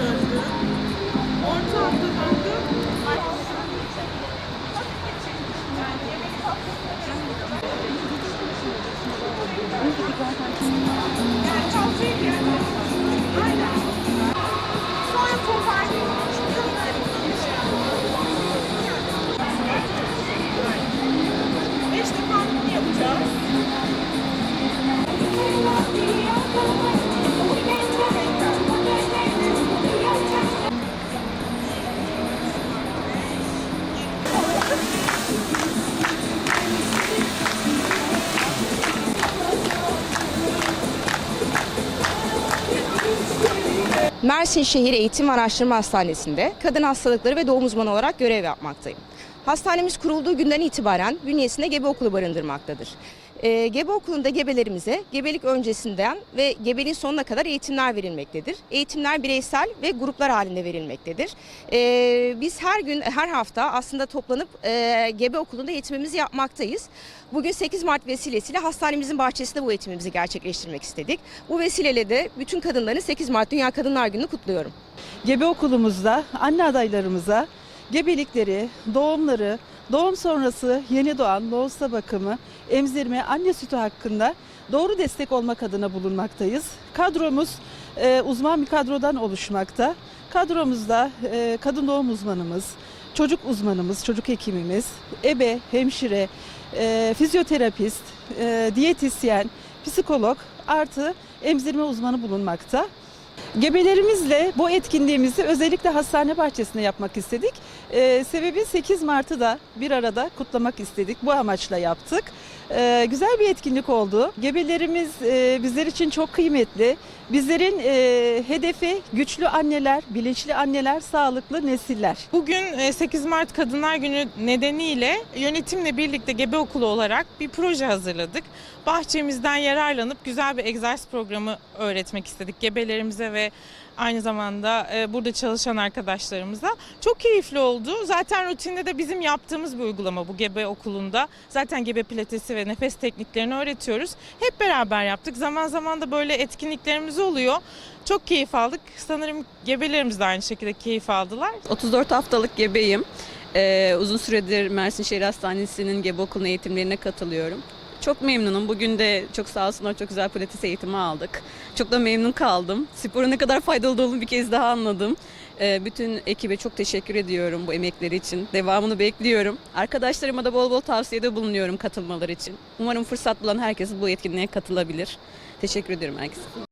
Döndüm. Orta Mersin Şehir Eğitim Araştırma Hastanesi'nde kadın hastalıkları ve doğum uzmanı olarak görev yapmaktayım. Hastanemiz kurulduğu günden itibaren bünyesinde gebe okulu barındırmaktadır. Ee, gebe okulunda gebelerimize gebelik öncesinden ve gebeliğin sonuna kadar eğitimler verilmektedir. Eğitimler bireysel ve gruplar halinde verilmektedir. Ee, biz her gün, her hafta aslında toplanıp e, gebe okulunda eğitimimizi yapmaktayız. Bugün 8 Mart vesilesiyle hastanemizin bahçesinde bu eğitimimizi gerçekleştirmek istedik. Bu vesileyle de bütün kadınların 8 Mart Dünya Kadınlar Günü'nü kutluyorum. Gebe okulumuzda anne adaylarımıza gebelikleri, doğumları, doğum sonrası yeni doğan doğusta bakımı, emzirme, anne sütü hakkında doğru destek olmak adına bulunmaktayız. Kadromuz e, uzman bir kadrodan oluşmakta. Kadromuzda e, kadın doğum uzmanımız, çocuk uzmanımız, çocuk hekimimiz, ebe, hemşire, e, fizyoterapist, e, diyetisyen, psikolog artı emzirme uzmanı bulunmakta. Gebelerimizle bu etkinliğimizi özellikle hastane bahçesinde yapmak istedik. Ee, sebebi 8 Mart'ı da bir arada kutlamak istedik. Bu amaçla yaptık. Ee, güzel bir etkinlik oldu. Gebelerimiz e, bizler için çok kıymetli. Bizlerin e, hedefi güçlü anneler, bilinçli anneler, sağlıklı nesiller. Bugün e, 8 Mart Kadınlar Günü nedeniyle yönetimle birlikte gebe okulu olarak bir proje hazırladık. Bahçemizden yararlanıp güzel bir egzersiz programı öğretmek istedik gebelerimize ve aynı zamanda e, burada çalışan arkadaşlarımıza. Çok keyifli oldu. Zaten rutinde de bizim yaptığımız bir uygulama bu gebe okulunda. Zaten gebe pilatesi ve nefes tekniklerini öğretiyoruz. Hep beraber yaptık. Zaman zaman da böyle etkinliklerimiz oluyor. Çok keyif aldık. Sanırım gebelerimiz de aynı şekilde keyif aldılar. 34 haftalık gebeyim. Ee, uzun süredir Mersin Şehir Hastanesi'nin gebe okuluna eğitimlerine katılıyorum. Çok memnunum. Bugün de çok sağ olsunlar çok güzel pilates eğitimi aldık. Çok da memnun kaldım. Sporun ne kadar faydalı olduğunu bir kez daha anladım. Ee, bütün ekibe çok teşekkür ediyorum bu emekleri için. Devamını bekliyorum. Arkadaşlarıma da bol bol tavsiyede bulunuyorum katılmaları için. Umarım fırsat bulan herkes bu etkinliğe katılabilir. Teşekkür ediyorum herkese.